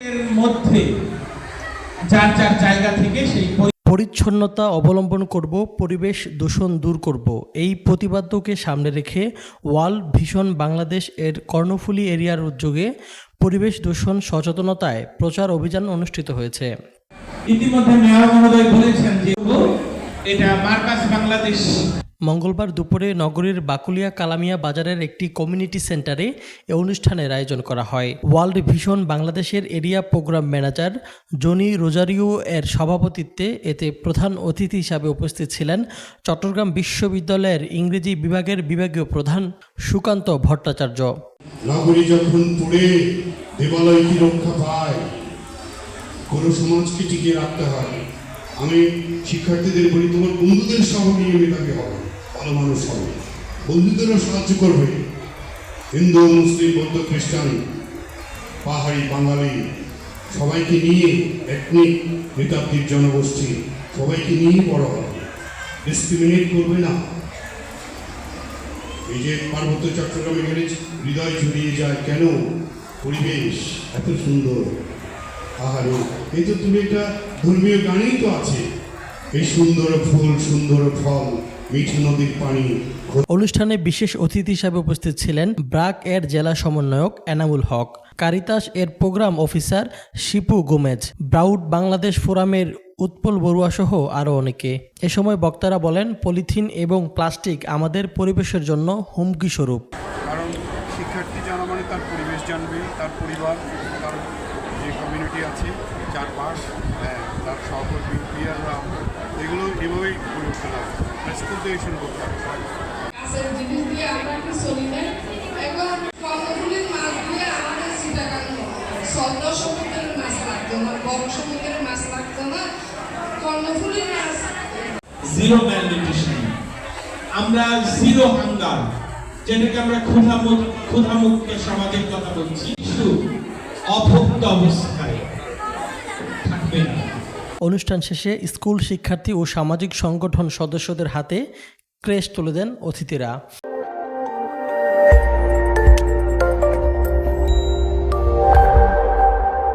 এর মধ্যে যার যার জায়গা থেকে সেই পরিচ্ছন্নতা অবলম্বন করব পরিবেশ দূষণ দূর করব। এই প্রতিপাদ্যকে সামনে রেখে ওয়ার্ল্ড ভিশন বাংলাদেশ এর কর্ণফুলী এরিয়ার উদ্যোগে পরিবেশ দূষণ সচেতনতায় প্রচার অভিযান অনুষ্ঠিত হয়েছে। ইতিমধ্যে মেয়র মহোদয় বলেছেন যে এটা মার্কাস বাংলাদেশ মঙ্গলবার দুপুরে নগরীর বাকুলিয়া কালামিয়া বাজারের একটি কমিউনিটি সেন্টারে এ অনুষ্ঠানের আয়োজন করা হয়। ওয়ার্ল্ড ভিশন বাংলাদেশের area program manager Johnny Rozario এর সভাপতিত্বে এতে প্রধান অতিথি হিসাবে উপস্থিত ছিলেন চট্টগ্রাম বিশ্ববিদ্যালয়ের ইংরেজি বিভাগের বিভাগীয় প্রধান সুকান্ত ভট্টাচার্য। নগরী যখন দেবালয় কি রক্ষা পায় সমাজকে টিকিয়ে রাখতে হয় আমি শিক্ষার্থীদের বলি, তোমার বন্ধুদের সহ নিয়মিতভাবে হবে ভালো মানুষ হবে। বন্ধুদেরও সাহায্য করবে। হিন্দু, মুসলিম, বৌদ্ধ, খ্রিস্টান, পাহাড়ি, বাঙালি, সবাইকে নিয়ে এথনিক নৃতাত্ত্বিক জনগোষ্ঠী, সবাইকে নিয়ে বড় হবে। ডিসক্রিমিনেট করবে না। এই যে পার্বত্য চট্টগ্রামে গেলে হৃদয় জুড়িয়ে যায়, কেন? পরিবেশ এত সুন্দর। আহারে এই তো তুমি একটা ধর্মীয় গানেই তো আছে। এই সুন্দর ফুল সুন্দর ফল মিঠু নদীর পানি। অনুষ্ঠানে বিশেষ অতিথি হিসাবে উপস্থিত ছিলেন ব্রাক এর জেলা সমন্বয়ক এনামুল হক কারিতাস এর প্রোগ্রাম অফিসার শিপু গোমেজ ব্রাউড বাংলাদেশ ফোরামের উৎপল বড়ুয়া সহ আরও অনেকে। এ সময় বক্তারা বলেন পলিথিন এবং প্লাস্টিক আমাদের পরিবেশের জন্য হুমকি স্বরূপ। কারণ শিক্ষার্থী জানা মানে তার পরিবেশ জানবে তার পরিবার তার যে কমিউনিটি আছে চারপাশ হ্যাঁ, তার সহকর্মী প্রিয়াররা এগুলো এভাবেই থেকে শুরু করতে হবে আমরা জিরো হাঙ্গার যেটাকে আমরা ক্ষুধামুক্ত ক্ষুধামুক্ত সমাজের কথা বলছি। অনুষ্ঠান শেষে স্কুল শিক্ষার্থী ও সামাজিক সংগঠন সদস্যদের হাতে ক্রেশ তুলে দেন অতিথিরা।